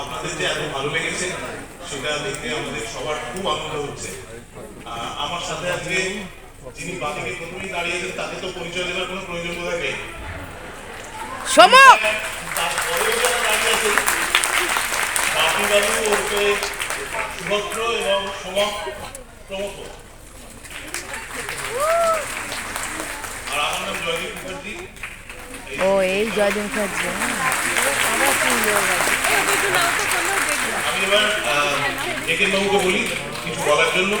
আপনাদের যে এত ভালো লেগেছে সেটা দেখে আমাদের সবার খুব আনন্দ হচ্ছে। আমার সাথে আজকে যিনি বাদিকে প্রথমেই দাঁড়িয়েছেন তাকে তো পরিচয় দেওয়ার কোনো প্রয়োজন বোধ নেই সুভদ্র এবং সমক প্রমুখ। আর আমার নাম জয়দীপ মুখার্জি। ও এই জয়দেব মুখার্জি আমি এবার একের বাবুকে বলি কিছু বলার জন্য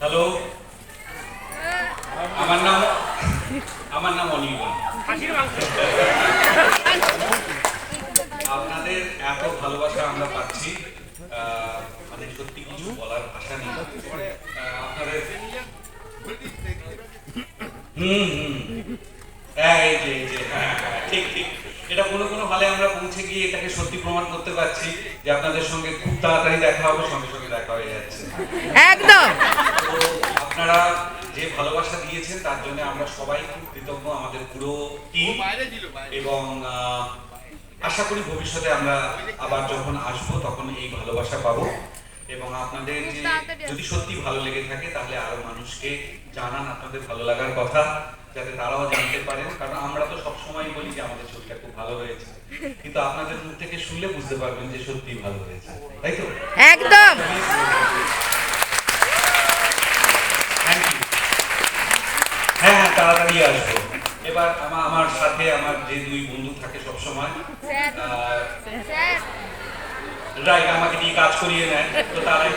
হ্যালো আমার নাম আমার নাম অনির্বাণ আপনাদের এত ভালোবাসা আমরা পাচ্ছি মানে সত্যি কিছু বলার নেই। আপনাদের এটা কোনো কোনো হালে আমরা পৌঁছে গিয়ে এটাকে সত্যি প্রমাণ করতে পারছি যে আপনাদের সঙ্গে খুব তাড়াতাড়ি দেখা হবে সঙ্গে সঙ্গে দেখা হয়ে যাচ্ছে। একদম। আপনারা যে ভালোবাসা দিয়েছেন তার জন্য আমরা সবাই খুব কৃতজ্ঞ আমাদের পুরো টিম এবং আশা করি ভবিষ্যতে আমরা আবার যখন আসব তখন এই ভালোবাসা পাবো। এবং আপনাদের যে যদি সত্যি ভালো লেগে থাকে তাহলে আরও মানুষকে জানান আপনাদের ভালো লাগার কথা যাতে তারাও জানতে পারেন কারণ আমরা তো সবসময় বলি যে আমাদের ছবিটা খুব ভালো হয়েছে কিন্তু আপনাদের মুখ থেকে শুনলে বুঝতে পারবেন যে সত্যি ভালো হয়েছে তাই তো? একদম। হ্যাঁ হ্যাঁ তাড়াতাড়ি আসব। এবার আমার সাথে আমার যে দুই বন্ধু থাকে সব সময় রাইট আমাকে দিয়ে কাজ করিয়ে নেয় তো তারাই